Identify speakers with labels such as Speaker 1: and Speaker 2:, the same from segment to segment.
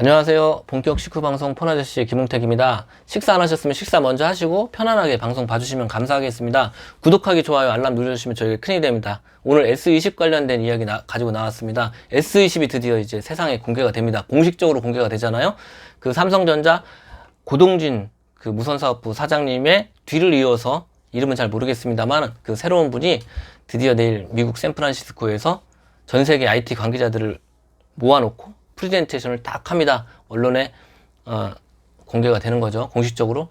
Speaker 1: 안녕하세요. 본격 식후 방송 폰아저씨 김홍택입니다. 식사 안 하셨으면 식사 먼저 하시고 편안하게 방송 봐주시면 감사하겠습니다. 구독하기, 좋아요, 알람 눌러주시면 저에게 큰이 됩니다. 오늘 S20 관련된 이야기 나- 가지고 나왔습니다. S20이 드디어 이제 세상에 공개가 됩니다. 공식적으로 공개가 되잖아요. 그 삼성전자 고동진 그 무선사업부 사장님의 뒤를 이어서 이름은 잘 모르겠습니다만 그 새로운 분이 드디어 내일 미국 샌프란시스코에서 전 세계 IT 관계자들을 모아놓고 프레젠테이션을 딱 합니다. 언론에 어, 공개가 되는 거죠. 공식적으로.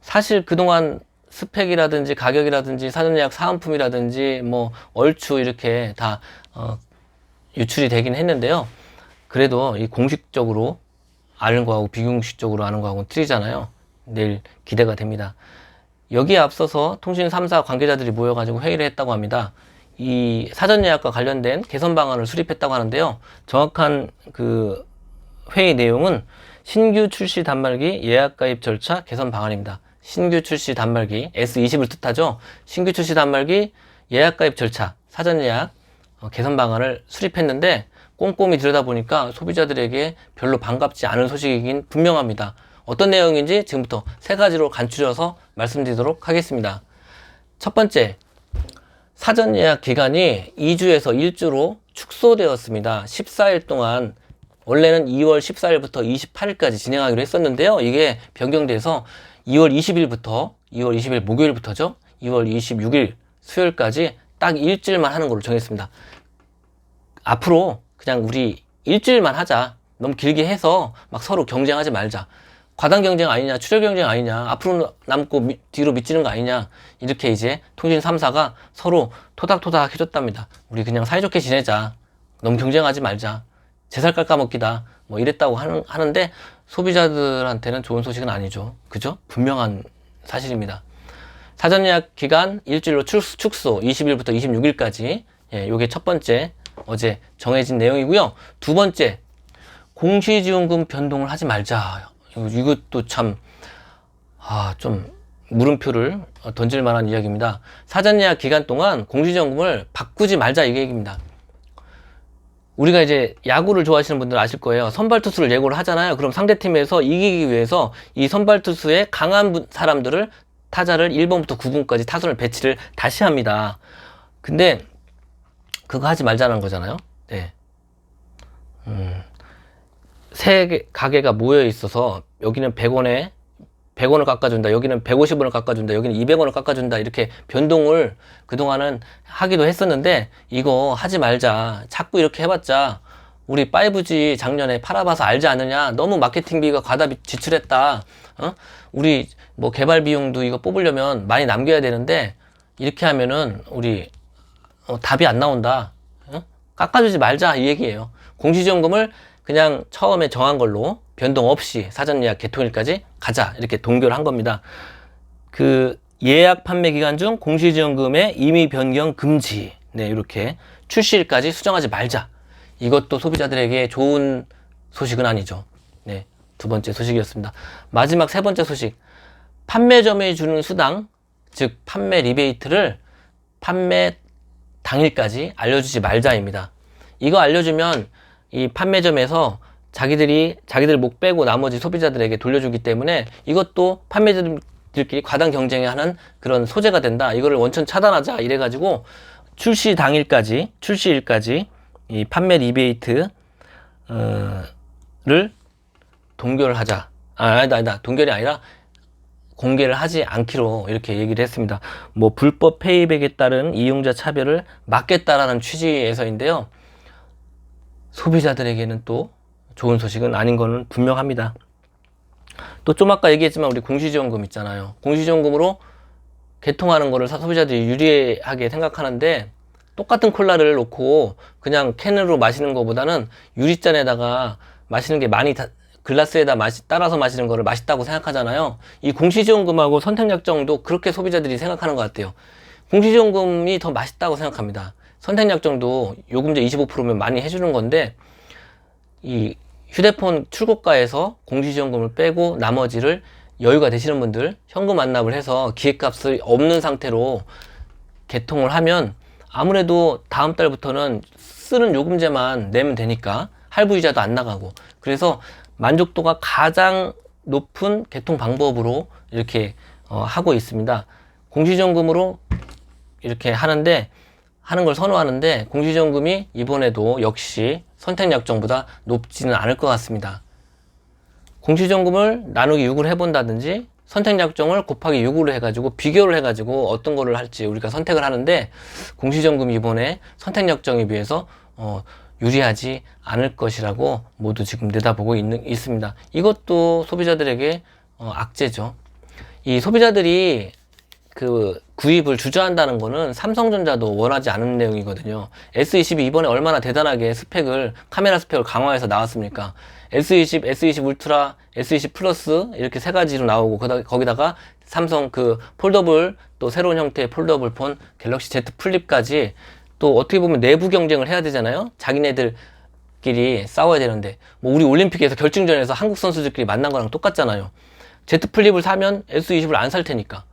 Speaker 1: 사실 그동안 스펙이라든지 가격이라든지 사전 예약 사은품이라든지 뭐 얼추 이렇게 다 어, 유출이 되긴 했는데요. 그래도 이 공식적으로 아는 거하고 비공식적으로 아는 거하고는 틀리잖아요. 내일 기대가 됩니다. 여기에 앞서서 통신 3사 관계자들이 모여가지고 회의를 했다고 합니다. 이 사전 예약과 관련된 개선 방안을 수립했다고 하는데요. 정확한 그 회의 내용은 신규 출시 단말기 예약 가입 절차 개선 방안입니다. 신규 출시 단말기 S20을 뜻하죠. 신규 출시 단말기 예약 가입 절차 사전 예약 어, 개선 방안을 수립했는데 꼼꼼히 들여다보니까 소비자들에게 별로 반갑지 않은 소식이긴 분명합니다. 어떤 내용인지 지금부터 세 가지로 간추려서 말씀드리도록 하겠습니다. 첫 번째, 사전 예약 기간이 2주에서 1주로 축소되었습니다. 14일 동안 원래는 2월 14일부터 28일까지 진행하기로 했었는데요. 이게 변경돼서 2월 20일부터 2월 20일 목요일부터죠. 2월 26일 수요일까지 딱 일주일만 하는 걸로 정했습니다. 앞으로 그냥 우리 일주일만 하자. 너무 길게 해서 막 서로 경쟁하지 말자. 과당 경쟁 아니냐, 출혈 경쟁 아니냐, 앞으로 남고 미- 뒤로 미치는 거 아니냐, 이렇게 이제 통신 3사가 서로 토닥토닥 해줬답니다. 우리 그냥 사이좋게 지내자. 너무 경쟁하지 말자. 제살 깎아먹기다. 뭐 이랬다고 하는, 하는데 소비자들한테는 좋은 소식은 아니죠. 그죠? 분명한 사실입니다. 사전 예약 기간 일주일로 축- 축소 20일부터 26일까지 예, 요게 첫 번째 어제 정해진 내용이고요. 두 번째 공시지원금 변동을 하지 말자. 이것도 참 아, 좀 물음표를 어, 던질 만한 이야기입니다. 사전 예약 기간 동안 공시지원금을 바꾸지 말자 이 얘기입니다. 우리가 이제 야구를 좋아하시는 분들 아실 거예요. 선발 투수를 예고를 하잖아요. 그럼 상대 팀에서 이기기 위해서 이 선발 투수의 강한 분- 사람들을 타자를 1번부터 9번까지 타선을 배치를 다시 합니다. 근데 그거 하지 말자는 거잖아요. 네. 음, 세 개- 가게가 모여 있어서 여기는 100원에 100원을 깎아준다. 여기는 150원을 깎아준다. 여기는 200원을 깎아준다. 이렇게 변동을 그동안은 하기도 했었는데 이거 하지 말자. 자꾸 이렇게 해봤자 우리 5G 작년에 팔아봐서 알지 않느냐. 너무 마케팅비가 과다 비- 지출했다. 어? 우리 뭐 개발 비용도 이거 뽑으려면 많이 남겨야 되는데 이렇게 하면은 우리 어, 답이 안 나온다. 어? 깎아주지 말자 이 얘기예요. 공시지원금을 그냥 처음에 정한 걸로 변동 없이 사전 예약 개통일까지 가자 이렇게 동결한 겁니다. 그 예약 판매 기간 중 공시지원금의 임의 변경 금지. 네, 이렇게 출시일까지 수정하지 말자. 이것도 소비자들에게 좋은 소식은 아니죠. 네, 두 번째 소식이었습니다. 마지막 세 번째 소식. 판매점에 주는 수당, 즉 판매 리베이트를 판매 당일까지 알려주지 말자입니다. 이거 알려주면 이 판매점에서 자기들이 자기들 목 빼고 나머지 소비자들에게 돌려주기 때문에 이것도 판매자들끼리 과당 경쟁하는 그런 소재가 된다. 이거를 원천 차단하자 이래 가지고 출시 당일까지 출시일까지 이 판매 리베이트 어를 동결하자. 아, 아니다, 아니다. 동결이 아니라 공개를 하지 않기로 이렇게 얘기를 했습니다. 뭐 불법 페이백에 따른 이용자 차별을 막겠다라는 취지에서인데요. 소비자들에게는 또 좋은 소식은 아닌 거는 분명합니다. 또 좀 아까 얘기했지만 우리 공시지원금 있잖아요. 공시지원금으로 개통하는 거를 사- 소비자들이 유리하게 생각하는데 똑같은 콜라를 놓고 그냥 캔으로 마시는 것보다는 유리잔에다가 마시는 게 많이 다- 글라스에다 마시, 따라서 마시는 거를 맛있다고 생각하잖아요. 이 공시지원금하고 선택약정도 그렇게 소비자들이 생각하는 것 같아요. 공시지원금이 더 맛있다고 생각합니다. 선택약정도 요금제 25%면 많이 해주는 건데 이 휴대폰 출고가에서 공시지원금을 빼고 나머지를 여유가 되시는 분들 현금 완납을 해서 기획값이 없는 상태로 개통을 하면 아무래도 다음 달부터는 쓰는 요금제만 내면 되니까 할부 이자도 안 나가고 그래서 만족도가 가장 높은 개통 방법으로 이렇게 어, 하고 있습니다. 공시지원금으로 이렇게 하는데 하는 걸 선호하는데 공시지원금이 이번에도 역시 선택약정보다 높지는 않을 것 같습니다. 공시지원금을 나누기 6을 해본다든지 선택약정을 곱하기 6으로 해가지고 비교를 해가지고 어떤 거를 할지 우리가 선택을 하는데 공시지원금이 이번에 선택약정에 비해서 어, 유리하지 않을 것이라고 모두 지금 내다보고 있는, 있습니다. 이것도 소비자들에게 어, 악재죠. 이 소비자들이 그 구입을 주저한다는 거는 삼성전자도 원하지 않은 내용이거든요. S22 이번에 얼마나 대단하게 스펙을 카메라 스펙을 강화해서 나왔습니까? S20, S20 울트라, S20 플러스 이렇게 세 가지로 나오고 거기다- 거기다가 삼성 그 폴더블 또 새로운 형태의 폴더블 폰 갤럭시 Z 플립까지 또 어떻게 보면 내부 경쟁을 해야 되잖아요. 자기네들 끼리 싸워야 되는데 뭐 우리 올림픽에서 결승전에서 한국 선수들끼리 만난 거랑 똑같잖아요. Z 플립을 사면 S20을 안 살 테니까.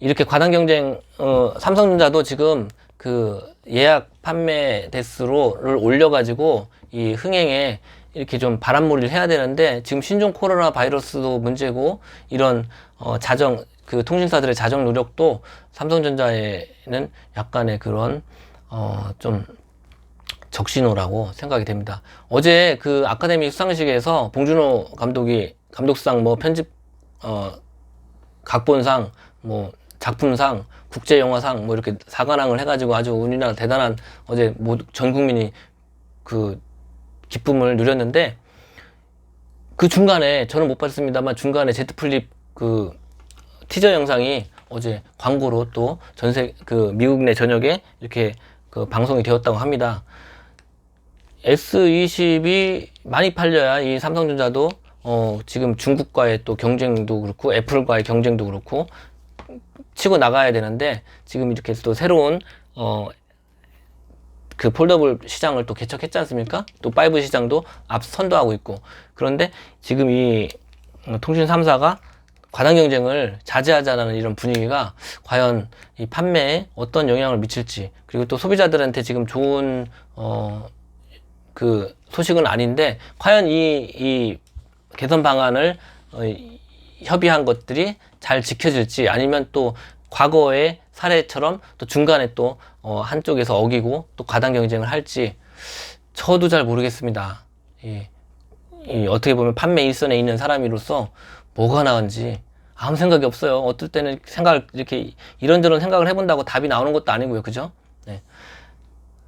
Speaker 1: 이렇게 과당 경쟁 어, 삼성전자도 지금 그 예약 판매 대수를 올려가지고 이 흥행에 이렇게 좀 바람몰이를 해야 되는데 지금 신종 코로나 바이러스도 문제고 이런 어, 자정 그 통신사들의 자정 노력도 삼성전자에는 약간의 그런 어, 좀 적신호라고 생각이 됩니다. 어제 그 아카데미 수상식에서 봉준호 감독이 감독상 뭐 편집 어 각본상 뭐 작품상 국제영화상 뭐 이렇게 사관왕을 해가지고 아주 우리나라 대단한 어제 전 국민이 그 기쁨을 누렸는데 그 중간에 저는 못 봤습니다만 중간에 제트플립 그 티저 영상이 어제 광고로 또 전세 그 미국 내 전역에 이렇게 그 방송이 되었다고 합니다. S20이 많이 팔려야 이 삼성전자도 어 지금 중국과의 또 경쟁도 그렇고 애플과의 경쟁도 그렇고 치고 나가야 되는데 지금 이렇게 또 새로운 어 그 폴더블 시장을 또 개척했지 않습니까? 또 5 시장도 앞 선도하고 있고 그런데 지금 이 어, 통신 3사가 과당 경쟁을 자제하자라는 이런 분위기가 과연 이 판매에 어떤 영향을 미칠지 그리고 또 소비자들한테 지금 좋은 어 그 소식은 아닌데 과연 이, 이 개선 방안을 어, 이- 협의한 것들이 잘 지켜질지 아니면 또 과거의 사례처럼 또 중간에 또 어, 한쪽에서 어기고 또 과당 경쟁을 할지 저도 잘 모르겠습니다. 예. 이 어떻게 보면 판매 일선에 있는 사람으로서 뭐가 나은지 아무 생각이 없어요. 어떨 때는 생각을 이렇게 이런저런 생각을 해본다고 답이 나오는 것도 아니고요. 그죠? 네.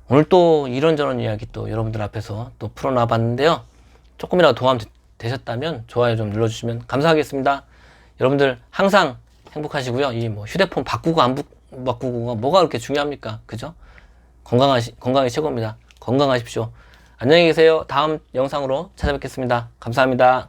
Speaker 1: 오늘 또 이런저런 이야기 또 여러분들 앞에서 또 풀어놔 봤는데요. 조금이라도 도움 되- 되셨다면 좋아요 좀 눌러주시면 감사하겠습니다. 여러분들 항상 행복하시고요. 이 뭐 휴대폰 바꾸고 안 부- 바꾸고가 뭐가 그렇게 중요합니까? 그죠? 건강하시, 건강이 최고입니다. 건강하십시오. 안녕히 계세요. 다음 영상으로 찾아뵙겠습니다. 감사합니다.